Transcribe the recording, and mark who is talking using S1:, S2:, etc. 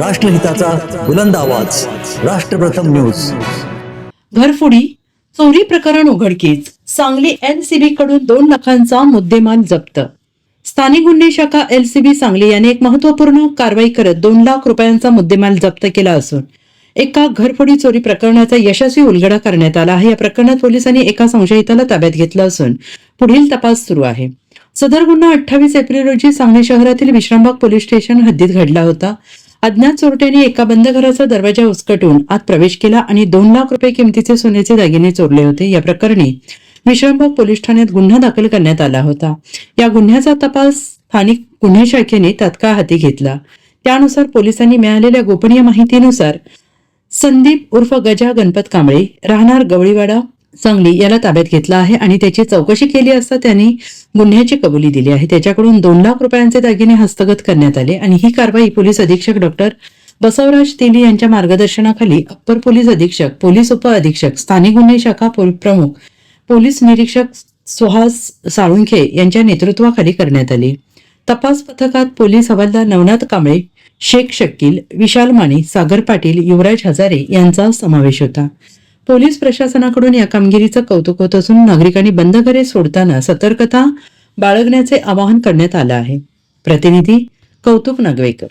S1: राष्ट्रहिताचा बुलंद आवाज. राष्ट्रप्रथम न्यूज.
S2: घरफोडी चोरी प्रकरण उघडकीस. सांगली एनसीबी कडून दोन लाखांचा मुद्देमाल जप्त. स्थानिक गुन्हे शाखा एलसीबी सांगली याने एक महत्त्वपूर्ण कारवाई करत दोन लाख रुपयांचा मुद्देमाल जप्त केला असून एका घरफोडी चोरी प्रकरणाचा यशस्वी उलगडा करण्यात आला आहे. या प्रकरणात पोलिसांनी एका संशयिताला ताब्यात घेतलं असून पुढील तपास सुरू आहे. सदर गुन्हा अठ्ठावीस एप्रिल रोजी सांगली शहरातील विश्रामबाग पोलीस स्टेशन हद्दीत घडला होता. अज्ञात चोरट्याने एका बंद घराचा दरवाजा उचकटून आत प्रवेश केला आणि दोन लाख रुपये किमतीचे सोन्याचे दागिने चोरले होते. या प्रकरणी विश्रामबाग पोलीस ठाण्यात गुन्हा दाखल करण्यात आला होता. या गुन्ह्याचा तपास स्थानिक गुन्हे शाखेने तात्काळ हाती घेतला. त्यानुसार पोलिसांनी मिळालेल्या गोपनीय माहितीनुसार संदीप उर्फ गजा गणपत कांबळे राहणार गवळीवाडा सांगली याला ताब्यात घेतला आहे आणि त्याची चौकशी केली असता त्यांनी गुन्ह्याची कबुली दिली आहे. त्याच्याकडून दोन लाख रुपयांचे दागिने हस्तगत करण्यात आले आणि ही कारवाई पोलीस अधीक्षक डॉक्टर बसवराज तेली यांच्या मार्गदर्शनाखाली अप्पर पोलीस अधीक्षक पोलीस उप अधीक्षक स्थानिक गुन्हे शाखा पोल- प्रमुख पोलीस निरीक्षक सुहास साळुंखे यांच्या नेतृत्वाखाली करण्यात आली. तपास पथकात पोलीस हवालदार नवनाथ कांबळे शेख शकील विशाल माने सागर पाटील युवराज हजारे यांचा समावेश होता. पोलीस प्रशासनाकडून या कामगिरीचं कौतुक होत असून नागरिकांनी बंद घरे सोडताना सतर्कता बाळगण्याचे आवाहन करण्यात आलं आहे. प्रतिनिधी कौतुक नागवेकर.